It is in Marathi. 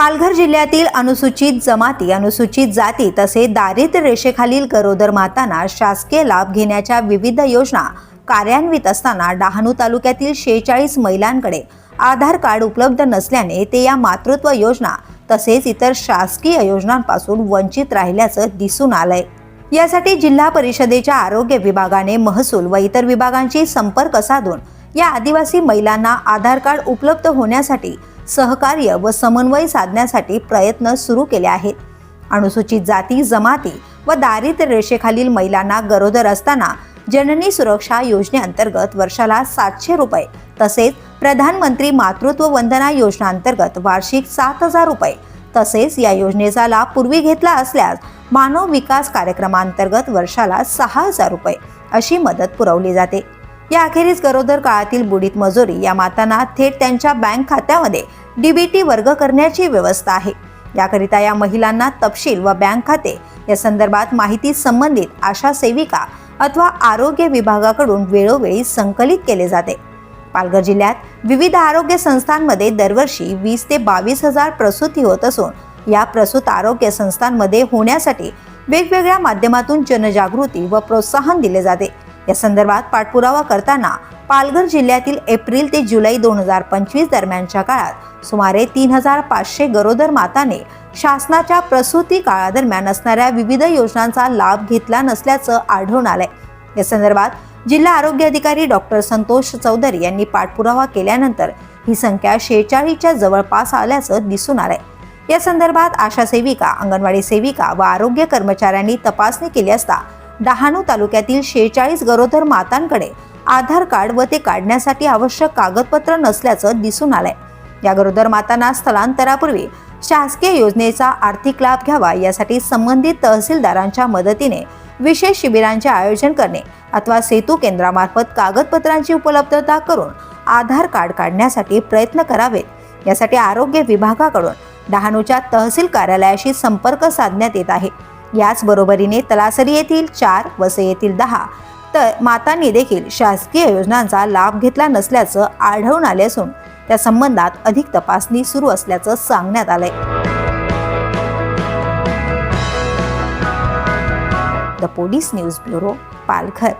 पालघर जिल्ह्यातील अनुसूचित जमाती अनुसूचित जाती तसे दारिद्र्य रेषेखालील गरोदर मातांना शासकीय लाभ घेण्याच्या विविध योजना कार्यान्वित असताना डहाणू तालुक्यातील शेहेचाळीस महिलांकडे आधार कार्ड उपलब्ध नसल्याने ते या मातृत्व योजना तसेच इतर शासकीय योजनांपासून वंचित राहिल्याचं दिसून आलंय. यासाठी जिल्हा परिषदेच्या आरोग्य विभागाने महसूल व इतर विभागांशी संपर्क साधून या आदिवासी महिलांना आधार कार्ड उपलब्ध होण्यासाठी सहकार्य व समन्वय साधण्यासाठी प्रयत्न सुरू केले आहेत. अनुसूचित जाती जमाती व दारिद्र्य रेषेखालील महिलांना गरोदर असताना जननी सुरक्षा योजनेअंतर्गत वर्षाला सातशे रुपये तसेच प्रधानमंत्री मातृत्व वंदना योजनेअंतर्गत वार्षिक सात हजार रुपये तसेच या योजनेचा लाभ पूर्वी घेतला असल्यास मानव विकास कार्यक्रमांतर्गत वर्षाला सहा हजार रुपये अशी मदत पुरवली जाते. या अखेरीस गरोदर काळातील बुडीत मजुरी या मातांना थेट त्यांच्या बँक खात्यामध्ये डीबीटी वर्ग करण्याची व्यवस्था आहे. याकरिता या महिलांना तपशील व बँक खाते या संदर्भात माहिती संबंधित आशा सेविका अथवा आरोग्य विभागाकडून वेळोवेळी संकलित केले जाते. पालघर जिल्ह्यात विविध आरोग्य संस्थांमध्ये दरवर्षी वीस ते बावीस हजार प्रसूती होत असून या प्रसूत आरोग्य संस्थांमध्ये होण्यासाठी वेगवेगळ्या माध्यमातून जनजागृती व प्रोत्साहन दिले जाते. या संदर्भात पाठपुरावा करताना पालघर जिल्ह्यातील एप्रिल ते जुलै दोन हजार पंचवीस दरम्यानच्या काळात सुमारे तीन हजार पाचशे गरोदर माताने शासनाच्या प्रसूती काळादरम्यान असणाऱ्या विविध योजनांचा लाभ घेतला नसल्याचं आढळून आलंय. या संदर्भात जिल्हा आरोग्य अधिकारी डॉक्टर संतोष चौधरी यांनी पाठपुरावा केल्यानंतर ही संख्या शेहेचाळीसच्या जवळपास आल्याचं दिसून आलंय. या संदर्भात आशा सेविका अंगणवाडी सेविका व आरोग्य कर्मचाऱ्यांनी तपासणी केली असता डहाणू तालुक्यातील शेहेचाळीस गरोदर मातांकडे आधार कार्ड व ते काढण्यासाठी आवश्यक कागदपत्र नसल्याचं दिसून आलंय. या गरोदर मातांना स्थलांतरापूर्वी शासकीय योजनेचा आर्थिक लाभ घ्यावा यासाठी संबंधित तहसीलदारांच्या मदतीने विशेष शिबिरांचे आयोजन करणे अथवा सेतू केंद्रामार्फत कागदपत्रांची उपलब्धता करून आधार कार्ड काढण्यासाठी प्रयत्न करावेत. यासाठी आरोग्य विभागाकडून डहाणूच्या तहसील कार्यालयाशी संपर्क साधण्यात येत आहे. याच बरोबरीने तलासरी येथील चार वसई येथील दहा. तर मातांनी देखील शासकीय योजनांचा लाभ घेतला नसल्याचं आढळून आले असून त्या संबंधात अधिक तपासणी सुरू असल्याचं सांगण्यात आलंय. The police news bureau Palghar.